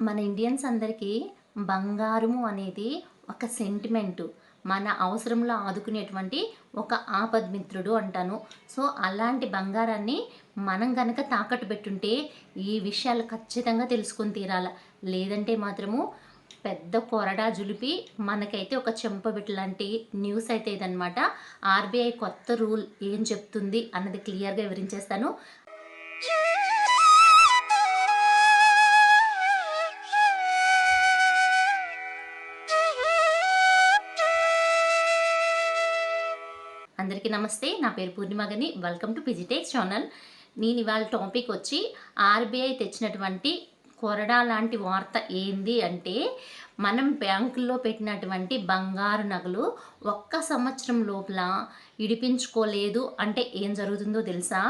మన ఇండియన్స్ అందరికీ బంగారము అనేది ఒక సెంటిమెంటు మన అవసరంలో ఆదుకునేటువంటి ఒక ఆపద్మిత్రుడు అంటాను. సో అలాంటి బంగారాన్ని మనం కనుక తాకట్టు పెట్టుంటే ఈ విషయాలు ఖచ్చితంగా తెలుసుకొని తీరాల. లేదంటే మాత్రము పెద్ద కొరడా జులిపి మనకైతే ఒక చెంపబెట్టు లాంటి న్యూస్ అయితే ఇదనమాట ఆర్బీఐ కొత్త రూల్ ఏం చెప్తుంది అన్నది క్లియర్గా వివరించేస్తాను. అందరికీ నమస్తే. నా పేరు పూర్ణిమగని. వెల్కమ్ టు పిజిటెక్స్ ఛానల్ నేను ఇవాళ టాపిక్ వచ్చి ఆర్బీఐ తెచ్చినటువంటి కొరడా లాంటి వార్త ఏంది అంటే మనం బ్యాంకుల్లో పెట్టినటువంటి బంగారు నగలు ఒక్క సంవత్సరం లోపల ఇడిపించుకోలేదు అంటే ఏం జరుగుతుందో తెలుసా?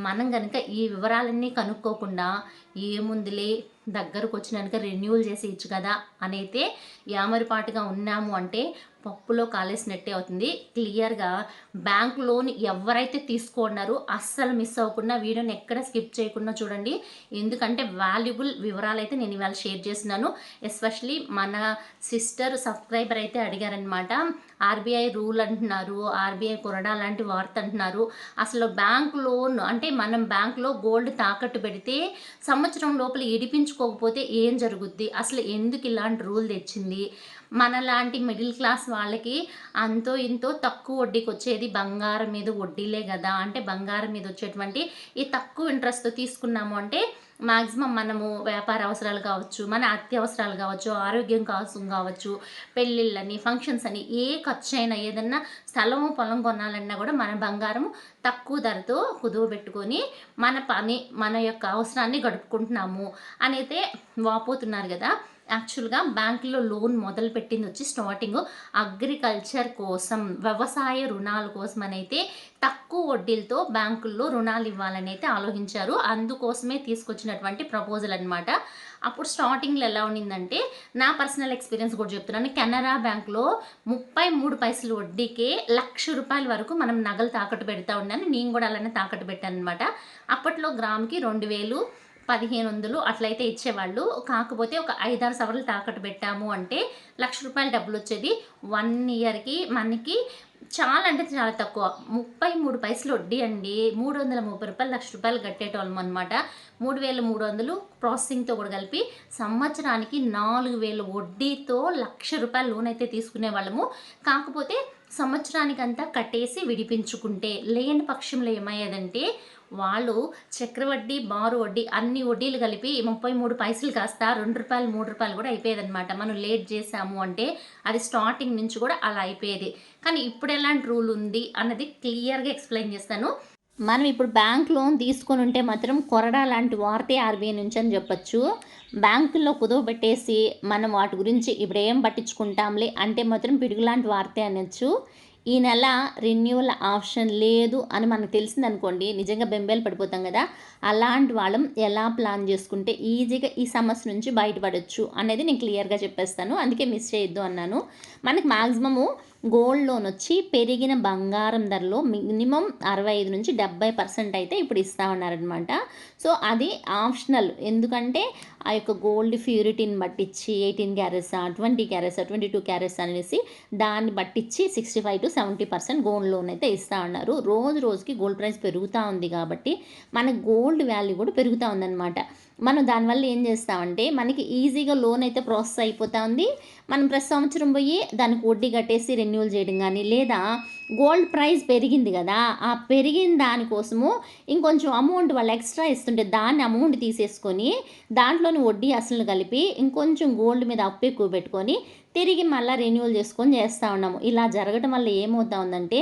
మనం కనుక ఈ వివరాలన్నీ కనుక్కోకుండా ఏముందిలే దగ్గరకు వచ్చినాక రెన్యూల్ చేసి ఇచ్చు కదా అనైతే యామరిపాటుగా ఉన్నాము అంటే పప్పులో కాలేసినట్టే అవుతుంది. క్లియర్గా బ్యాంక్ లోన్ ఎవరైతే తీసుకున్నారో అస్సలు మిస్ అవ్వకుండా వీడియోని ఎక్కడ స్కిప్ చేయకుండా చూడండి. ఎందుకంటే వాల్యుబుల్ వివరాలు అయితే నేను ఇవాళ షేర్ చేస్తున్నాను. ఎస్పెషలీ మన సిస్టర్ సబ్స్క్రైబర్ అయితే అడిగారనమాట ఆర్బీఐ రూల్ అంటున్నారు ఆర్బీఐ కొరడా లాంటి వార్త అంటున్నారు. అసలు బ్యాంక్ లోన్ అంటే మనం బ్యాంక్లో గోల్డ్ తాకట్టు పెడితే సంవత్సరం లోపల ఇడిపించుకోకపోతే ఏం జరుగుద్ది? అసలు ఎందుకు ఇలాంటి రూల్ తెచ్చింది? మనలాంటి మిడిల్ క్లాస్ వాళ్ళకి అంతో ఇంతో తక్కువ వడ్డీకి వచ్చేది బంగారం మీద వడ్డీలే కదా. అంటే బంగారం మీద వచ్చేటువంటి ఈ తక్కువ ఇంట్రెస్ట్తో తీసుకున్నాము అంటే మాక్సిమం మనము వ్యాపార అవసరాలు కావచ్చు మన అత్యవసరాలు కావచ్చు ఆరోగ్యం కోసం కావచ్చు పెళ్ళిళ్ళని ఫంక్షన్స్ అని ఏ ఖర్చు అయినా ఏదన్నా స్థలం పొలం కొనాలన్నా కూడా మన బంగారం తక్కువ ధరతో కుదువ పెట్టుకొని మన పని మన యొక్క అవసరాన్ని గడుపుకుంటున్నాము. అనైతే వాపోతున్నారు కదా. యాక్చువల్గా బ్యాంకులో లోన్ మొదలు పెట్టింది వచ్చి స్టార్టింగ్ అగ్రికల్చర్ కోసం వ్యవసాయ రుణాల కోసం అయితే తక్కువ వడ్డీలతో బ్యాంకుల్లో రుణాలు ఇవ్వాలని అయితే ఆలోచించారు. అందుకోసమే తీసుకొచ్చినటువంటి ప్రపోజల్ అనమాట అప్పుడు స్టార్టింగ్లో ఎలా ఉండిందంటే నా పర్సనల్ ఎక్స్పీరియన్స్ కూడా చెప్తున్నాను. కెనరా బ్యాంక్లో ముప్పై మూడు పైసలు వడ్డీకే లక్ష రూపాయల వరకు మనం నగలు తాకట్టు పెడతా ఉన్నాను. నేను కూడా అలానే తాకట్టు పెట్టాను అనమాట అప్పట్లో గ్రామ్కి రెండు వేలు పదిహేను వందలు అట్లయితే ఇచ్చేవాళ్ళు. కాకపోతే ఒక ఐదారు సవర్లు తాకట్టు పెట్టాము అంటే లక్ష రూపాయల డబ్బులు వచ్చేది వన్ ఇయర్కి మనకి చాలా అంటే చాలా తక్కువ. ముప్పై మూడు పైసలు వడ్డీ అండి. మూడు వందల ముప్పై రూపాయలు లక్ష రూపాయలు కట్టేటోళ్ళం అనమాట మూడు వేల మూడు వందలు ప్రాసెసింగ్తో కూడా కలిపి సంవత్సరానికి నాలుగు వేల వడ్డీతో లక్ష రూపాయలు లోన్ అయితే తీసుకునే వాళ్ళము కాకపోతే సంవత్సరానికంతా కట్టేసి విడిపించుకుంటే లేని పక్షంలో ఏమయ్యేదంటే వాళ్ళు చక్రవడ్డీ బారు వడ్డీ అన్ని వడ్డీలు కలిపి ముప్పై మూడు పైసలు కాస్త రెండు రూపాయలు మూడు రూపాయలు కూడా అయిపోయేదన్నమాట. మనం లేట్ చేసాము అంటే అది స్టార్టింగ్ నుంచి కూడా అలా అయిపోయేది. కానీ ఇప్పుడు ఎలాంటి రూల్ ఉంది అన్నది క్లియర్గా ఎక్స్ప్లెయిన్ చేస్తాను. మనం ఇప్పుడు బ్యాంక్ లోన్ తీసుకొని ఉంటే మాత్రం కొరడా లాంటి వార్తే ఆర్బీఐ నుంచి అని చెప్పొచ్చు. బ్యాంకుల్లో కుదవబెట్టేసి మనం వాటి గురించి ఇప్పుడు ఏం పట్టించుకుంటాంలే అంటే మాత్రం పిడుగు లాంటి వార్తే అనొచ్చు. ఈ నెల రెన్యువల్ ఆప్షన్ లేదు అని మనకు తెలిసిందనుకోండి నిజంగా బెంబేలు పడిపోతాం కదా అలాంటి వాళ్ళం ఎలా ప్లాన్ చేసుకుంటే ఈజీగా ఈ సమస్య నుంచి బయటపడవచ్చు అనేది నేను క్లియర్గా చెప్పేస్తాను. అందుకే మిస్ చేయొద్దు అన్నాను. మనకి మ్యాక్సిమము గోల్డ్ లోన్ వచ్చి పెరిగిన బంగారం ధరలో మినిమం అరవై ఐదు నుంచి డెబ్బై పర్సెంట్ అయితే ఇప్పుడు ఇస్తా ఉన్నారనమాట సో అది ఆప్షనల్. ఎందుకంటే ఆ యొక్క గోల్డ్ ప్యూరిటీని బట్టించి ఎయిటీన్ క్యారెట్సా ట్వంటీ క్యారెట్సా ట్వంటీ టూ క్యారెట్స్ అనేసి దాన్ని బట్టించి sixty five to seventy percent gold loan అయితే ఇస్తూ ఉన్నారు. రోజు రోజుకి గోల్డ్ ప్రైస్ పెరుగుతూ ఉంది కాబట్టి మన గోల్డ్ వాల్యూ కూడా పెరుగుతూ ఉందన్నమాట. మనం దానివల్ల ఏం చేస్తామంటే మనకి ఈజీగా లోన్ అయితే ప్రాసెస్ అయిపోతూ ఉంది. మనం ప్రతి సంవత్సరం పోయి దానికి వడ్డీ కట్టేసి రెన్యువల్ చేయడం కానీ లేదా గోల్డ్ ప్రైస్ పెరిగింది కదా ఆ పెరిగిన దానికోసము ఇంకొంచెం అమౌంట్ వాళ్ళు ఎక్స్ట్రా ఇస్తుంటే దాన్ని అమౌంట్ తీసేసుకొని దాంట్లోని వడ్డీ అసలు కలిపి ఇంకొంచెం గోల్డ్ మీద అప్పు ఎక్కువ పెట్టుకొని తిరిగి మళ్ళీ రెన్యువల్ చేసుకొని చేస్తూ ఉన్నాము. ఇలా జరగడం వల్ల ఏమవుతా ఉందంటే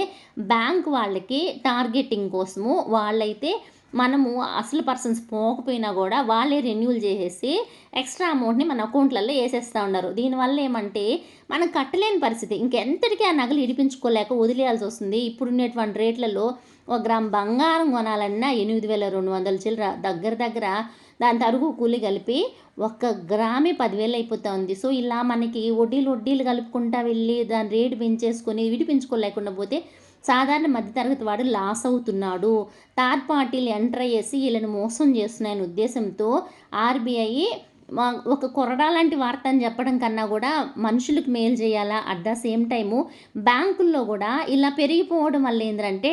బ్యాంక్ వాళ్ళకి టార్గెటింగ్ కోసము వాళ్ళైతే మనము అసలు పర్సన్స్ పోకపోయినా కూడా వాళ్ళే రెన్యూల్ చేసేసి ఎక్స్ట్రా అమౌంట్ని మన అకౌంట్లలో వేసేస్తూ ఉన్నారు. దీనివల్ల ఏమంటే మనం కట్టలేని పరిస్థితి. ఇంకెంతటికీ ఆ నగలు ఇడిపించుకోలేక వదిలేయాల్సి వస్తుంది. ఇప్పుడున్నటువంటి రేట్లలో ఒక గ్రామ్ బంగారం కొనాలన్నా ఎనిమిది వేల రెండు వందల చిల్లర దగ్గర దగ్గర దాని తరుగు కూలి కలిపి ఒక్క గ్రామే పదివేలు అయిపోతూ ఉంది. సో ఇలా మనకి వడ్డీలు వడ్డీలు కలుపుకుంటా వెళ్ళి దాని రేటు పెంచేసుకొని విడిపించుకోలేకుండా పోతే సాధారణ మధ్యతరగతి వాడు లాస్ అవుతున్నాడు. థర్డ్ పార్టీలు ఎంటర్ చేసి వీళ్ళని మోసం చేస్తున్నాయని ఉద్దేశంతో ఆర్బీఐ ఒక కొరడా లాంటి వార్త అని చెప్పడం కన్నా కూడా మనుషులకు మేలు చేయాలా అట్ ద సేమ్ టైము బ్యాంకుల్లో కూడా ఇలా పెరిగిపోవడం వల్ల ఏంటంటే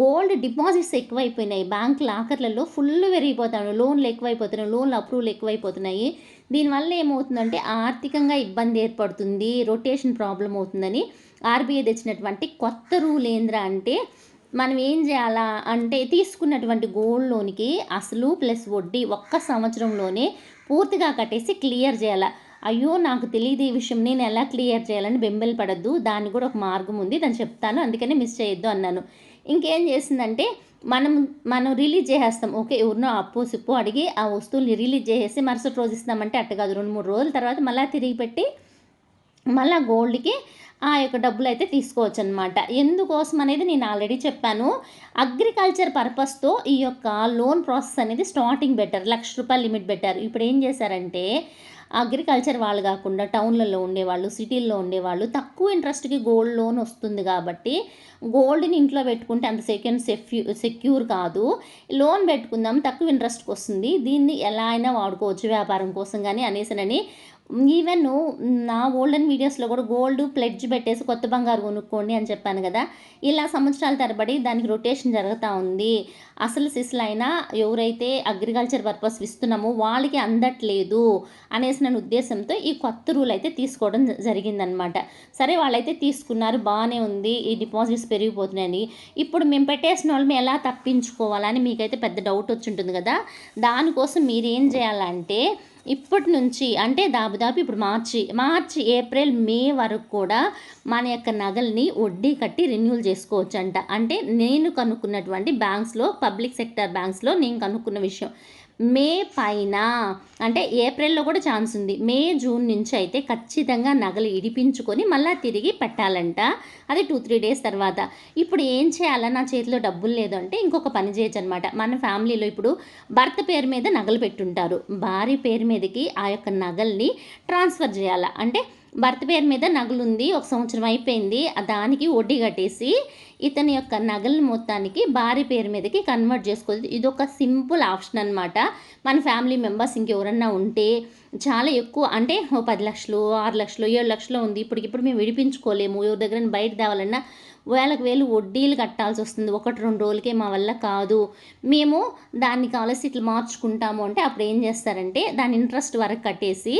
గోల్డ్ డిపాజిట్స్ ఎక్కువైపోయినాయి. బ్యాంక్ లాకర్లలో ఫుల్ పెరిగిపోతాను లోన్లు ఎక్కువైపోతున్నాయి. లోన్లు అప్రూవల్ ఎక్కువైపోతున్నాయి. దీనివల్ల ఏమవుతుందంటే ఆర్థికంగా ఇబ్బంది ఏర్పడుతుంది. రొటేషన్ ప్రాబ్లం అవుతుందని ఆర్బీఐ తెచ్చినటువంటి కొత్త రూల్ ఏంద్రా అంటే మనం ఏం చేయాలా అంటే తీసుకున్నటువంటి గోల్డ్ లోన్కి అసలు ప్లస్ వడ్డీ ఒక్క సంవత్సరంలోనే పూర్తిగా కట్టేసి క్లియర్ చేయాలా. అయ్యో నాకు తెలియదు ఈ విషయం. నేను ఎలా క్లియర్ చేయాలని బెంబెలు పడద్దు. దానికి కూడా ఒక మార్గం ఉంది. దాన్ని చెప్తాను. అందుకనే మిస్ చేయొద్దు అన్నాను. ఇంకేం చేసిందంటే మనం మనం రిలీజ్ చేసేస్తాం. ఓకే ఎవరినో అప్పు సిప్పు అడిగి ఆ వస్తువుల్ని రిలీజ్ చేసేసి మరుసటి రోజు ఇస్తామంటే అట్ట కాదు. రెండు మూడు రోజుల తర్వాత మళ్ళీ తిరిగి పెట్టి మళ్ళీ గోల్డ్కి ఆ యొక్క డబ్బులు అయితే తీసుకోవచ్చు అనమాట ఎందుకోసం అనేది నేను ఆల్రెడీ చెప్పాను. అగ్రికల్చర్ పర్పస్తో ఈ యొక్క లోన్ ప్రాసెస్ అనేది స్టార్టింగ్ బెటర్ లక్ష రూపాయలు లిమిట్ పెట్టారు ఇప్పుడు ఏం చేశారంటే అగ్రికల్చర్ వాళ్ళు కాకుండా టౌన్లలో ఉండేవాళ్ళు సిటీల్లో ఉండేవాళ్ళు తక్కువ ఇంట్రెస్ట్కి గోల్డ్ లోన్ వస్తుంది కాబట్టి గోల్డ్ని ఇంట్లో పెట్టుకుంటే అంత సెకండ్ సెఫ్యూ సెక్యూర్ కాదు. లోన్ పెట్టుకుందాం తక్కువ ఇంట్రెస్ట్కి వస్తుంది. దీన్ని ఎలా అయినా వాడుకోవచ్చు వ్యాపారం కోసం కానీ అనేసనని ఈవెన్ నా ఓల్డెన్ వీడియోస్లో కూడా గోల్డ్ ప్లెడ్జ్ పెట్టేసి కొత్త బంగారు కొనుక్కోండి అని చెప్పాను కదా. ఇలా సంవత్సరాల తరబడి దానికి రొటేషన్ జరుగుతూ ఉంది. అసలు సిస్లైనా ఎవరైతే అగ్రికల్చర్ పర్పస్ ఇస్తున్నామో వాళ్ళకి అందట్లేదు అనేసి నన్ను ఉద్దేశంతో ఈ కొత్త రూల్ అయితే తీసుకోవడం జ- జరిగిందనమాట. సరే వాళ్ళైతే తీసుకున్నారు బాగానే ఉంది ఈ డిపాజిట్స్ పెరిగిపోతున్నాయని. ఇప్పుడు మేము పెట్టేసిన వాళ్ళు మేము ఎలా తప్పించుకోవాలని మీకైతే పెద్ద డౌట్ వచ్చి ఉంటుంది కదా. దానికోసం మీరేం చేయాలంటే ఇప్పటి నుంచి అంటే దాదాపు ఇప్పుడు మార్చి మార్చి ఏప్రిల్ మే వరకు కూడా మన యొక్క నగల్ని వడ్డీ కట్టి రెన్యూల్ చేసుకోవచ్చు అంట అంటే నేను కనుక్కున్నటువంటి బ్యాంక్స్లో పబ్లిక్ సెక్టర్ బ్యాంక్స్లో నేను కనుక్కున్న విషయం. మే పైన అంటే ఏప్రిల్లో కూడా ఛాన్స్ ఉంది. మే జూన్ నుంచి అయితే ఖచ్చితంగా నగలు ఇడిపించుకొని మళ్ళీ తిరిగి పెట్టాలంట. అది టూ త్రీ డేస్ తర్వాత. ఇప్పుడు ఏం చేయాలా? నా చేతిలో డబ్బులు లేదు అంటే ఇంకొక పని చేయొచ్చు అనమాట మన ఫ్యామిలీలో ఇప్పుడు భర్త పేరు మీద నగలు పెట్టుంటారు. భార్య పేరు మీదకి ఆ యొక్క నగల్ని ట్రాన్స్ఫర్ చేయాలా? అంటే భర్త పేరు మీద నగలు ఉంది ఒక సంవత్సరం అయిపోయింది. దానికి వడ్డీ కట్టేసి ఇతని యొక్క నగల మొత్తానికి భార్య పేరు మీదకి కన్వర్ట్ చేసుకోవచ్చు ఇది ఒక సింపుల్ ఆప్షన్ అనమాట మన ఫ్యామిలీ మెంబర్స్ ఇంకెవరన్నా ఉంటే చాలా ఎక్కువ అంటే ఓ పది లక్షలు ఆరు లక్షలు ఏడు లక్షలు ఉంది. ఇప్పటికిప్పుడు మేము విడిపించుకోలేము. ఎవరి దగ్గర బయట తేవాలన్నా వేలకు వేలు వడ్డీలు కట్టాల్సి వస్తుంది. ఒకటి రెండు రోజులకే మా వల్ల కాదు. మేము దాన్ని కావాల్సి ఇట్లా మార్చుకుంటాము అంటే అప్పుడు ఏం చేస్తారంటే దాని ఇంట్రెస్ట్ వరకు కట్టేసి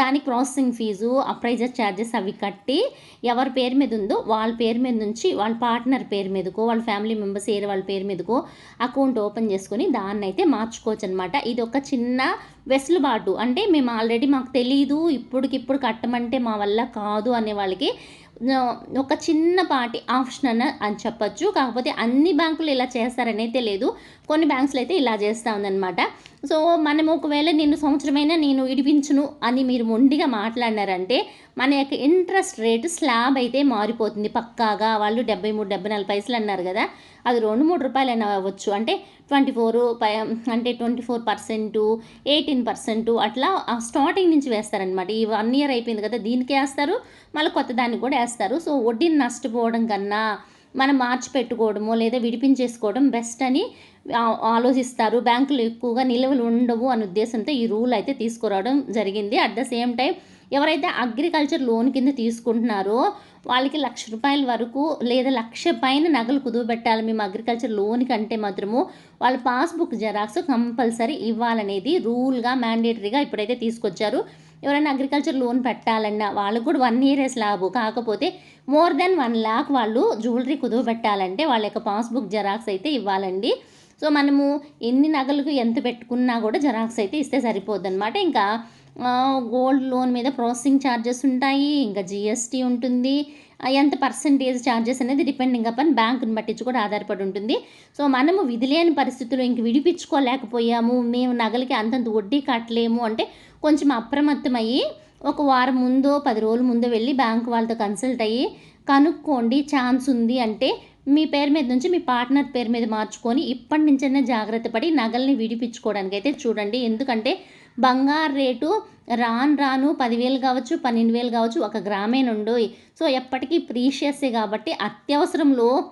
దానికి ప్రాసెసింగ్ ఫీజు అప్రైజర్ ఛార్జెస్ అవి కట్టి ఎవరి పేరు మీద ఉందో వాళ్ళ పేరు మీద నుంచి వాళ్ళ పార్ట్నర్ పేరు మీదకో వాళ్ళ ఫ్యామిలీ మెంబర్స్ ఏరే వాళ్ళ పేరు మీదకో అకౌంట్ ఓపెన్ చేసుకొని దాన్ని అయితే మార్చుకోవచ్చు అనమాట ఇది ఒక చిన్న వెసులుబాటు. అంటే మేము ఆల్రెడీ మాకు తెలియదు ఇప్పటికిప్పుడు కట్టమంటే మా వల్ల కాదు అనే వాళ్ళకి ఒక చిన్నపాటి ఆప్షన్ అన్న అని చెప్పొచ్చు. కాకపోతే అన్ని బ్యాంకులు ఇలా చేస్తారని అయితే లేదు. కొన్ని బ్యాంక్స్లో అయితే ఇలా చేస్తూ ఉందన్నమాట. సో మనం ఒకవేళ నేను సంవత్సరమైనా నేను విడిపించును అని మీరు మొండిగా మాట్లాడినారంటే మన యొక్క ఇంట్రెస్ట్ రేటు స్లాబ్ అయితే మారిపోతుంది పక్కాగా. వాళ్ళు డెబ్బై మూడు డెబ్బై నాలుగు పైసలు అన్నారు కదా. అది రెండు మూడు రూపాయలైనా అవ్వచ్చు. అంటే ట్వంటీ ఫోర్ అంటే twenty four percent eighteen percent అట్లా ఆ స్టార్టింగ్ నుంచి వేస్తారనమాట ఈ వన్ ఇయర్ అయిపోయింది కదా దీనికే వేస్తారు మళ్ళీ కొత్త దానికి కూడా వేస్తారు. సో వడ్డీని నష్టపోవడం కన్నా మనం మార్చి పెట్టుకోవడమో లేదా విడిపించేసుకోవడం బెస్ట్ అని ఆలోచిస్తారు. బ్యాంకులు ఎక్కువగా నిల్వలు ఉండవు అనే ఉద్దేశంతో ఈ రూల్ అయితే తీసుకురావడం జరిగింది. అట్ ద సేమ్ టైం ఎవరైతే అగ్రికల్చర్ లోన్ కింద తీసుకుంటున్నారో వాళ్ళకి లక్ష రూపాయల వరకు లేదా లక్ష పైన నగలు కుదువబెట్టాలి మేము అగ్రికల్చర్ లోన్ కంటే మాత్రము. వాళ్ళ పాస్బుక్ జెరాక్స్ కంపల్సరీ ఇవ్వాలనేది రూల్గా మ్యాండేటరీగా ఇప్పుడైతే తీసుకొచ్చారు. ఎవరైనా అగ్రికల్చర్ లోన్ పెట్టాలన్నా వాళ్ళకు కూడా వన్ ఇయర్ స్లాబ్ కాకపోతే మోర్ దెన్ వన్ ల్యాక్ వాళ్ళు జ్యువెలరీ కుదువ పెట్టాలంటే వాళ్ళ యొక్క పాస్బుక్ జెరాక్స్ అయితే ఇవ్వాలండి. సో మనము ఎన్ని నగలకు ఎంత పెట్టుకున్నా కూడా జెరాక్స్ అయితే ఇస్తే సరిపోద్ది అనమాట ఇంకా గోల్డ్ లోన్ మీద ప్రాసెసింగ్ ఛార్జెస్ ఉంటాయి ఇంకా జిఎస్టీ ఉంటుంది. ఎంత పర్సంటేజ్ ఛార్జెస్ అనేది డిపెండింగ్ అపాన్ బ్యాంకుని పట్టించి కూడా ఆధారపడి ఉంటుంది. సో మనము విధిలేని పరిస్థితులు పరిస్థితుల్లో ఇంక విడిపించుకోలేకపోయాము మేము నగలకి అంతంత వడ్డీ కట్టలేము అంటే కొంచెం అప్రమత్తమయ్యి ఒక వారం ముందో పది రోజుల ముందో వెళ్ళి బ్యాంక్ వాళ్ళతో కన్సల్ట్ అయ్యి కనుక్కోండి ఛాన్స్ ఉంది అంటే మీ పేరు మీద నుంచి మీ పార్ట్నర్ పేరు మీద మార్చుకొని ఇప్పటి నుంచైనా జాగ్రత్త పడి నగల్ని విడిపించుకోవడానికి అయితే చూడండి. ఎందుకంటే బంగారు రేటు రాను రాను పదివేలు కావచ్చు పన్నెండు వేలు కావచ్చు ఒక గ్రామే నుండి సో ఎప్పటికీ ప్రీషియస్సే కాబట్టి అత్యవసరంలో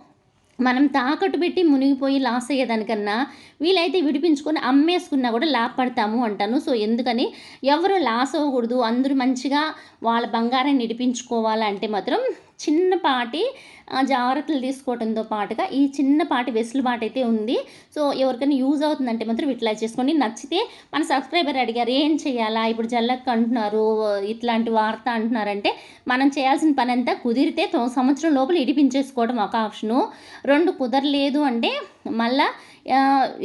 మనం తాకట్టు పెట్టి మునిగిపోయి లాస్ అయ్యేదానికన్నా వీలైతే విడిపించుకొని అమ్మేసుకున్నా కూడా లాభపడతాము అంటాను. సో ఎందుకని? ఎవరు లాస్ అవ్వకూడదు. అందరూ మంచిగా వాళ్ళ బంగారాన్ని విడిపించుకోవాలంటే మాత్రం చిన్నపాటి జాగ్రత్తలు తీసుకోవడంతో పాటుగా ఈ చిన్నపాటి వెసులుబాటు అయితే ఉంది. సో ఎవరికైనా యూజ్ అవుతుందంటే మాత్రం ఇట్లా చేసుకోండి. నచ్చితే మన సబ్స్క్రైబర్ అడిగారు ఏం చేయాలా ఇప్పుడు జల్లక్క అంటున్నారు ఇట్లాంటి వార్త అంటున్నారంటే మనం చేయాల్సిన పని అంతా కుదిరితే సంవత్సరం లోపల ఇడిపించేసుకోవడం ఒక ఆప్షను. రెండు కుదరలేదు అంటే మళ్ళా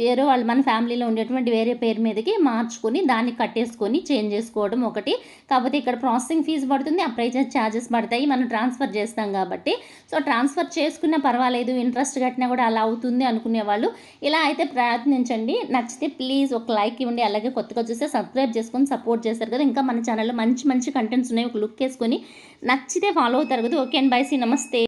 వేరే వాళ్ళు మన ఫ్యామిలీలో ఉండేటువంటి వేరే పేరు మీదకి మార్చుకొని దాన్ని కట్టేసుకొని చేంజ్ చేసుకోవడం ఒకటి. కాకపోతే ఇక్కడ ప్రాసెసింగ్ ఫీజు పడుతుంది అప్రైజెస్ ఛార్జెస్ పడతాయి మనం ట్రాన్స్ఫర్ చేస్తాం కాబట్టి. సో ట్రాన్స్ఫర్ చేసుకున్నా పర్వాలేదు ఇంట్రెస్ట్ కట్టినా కూడా అలా అవుతుంది అనుకునే వాళ్ళు. ఇలా అయితే ప్రయత్నించండి. నచ్చితే ప్లీజ్ ఒక లైక్ ఇవ్వండి. అలాగే కొత్తగా చూస్తే సబ్స్క్రైబ్ చేసుకొని సపోర్ట్ చేస్తారు కదా. ఇంకా మన ఛానల్లో మంచి మంచి కంటెంట్స్ ఉన్నాయి. ఒక లుక్ వేసుకొని నచ్చితే ఫాలో అవుతారు కదా. ఓకే అండ్ బై సి నమస్తే.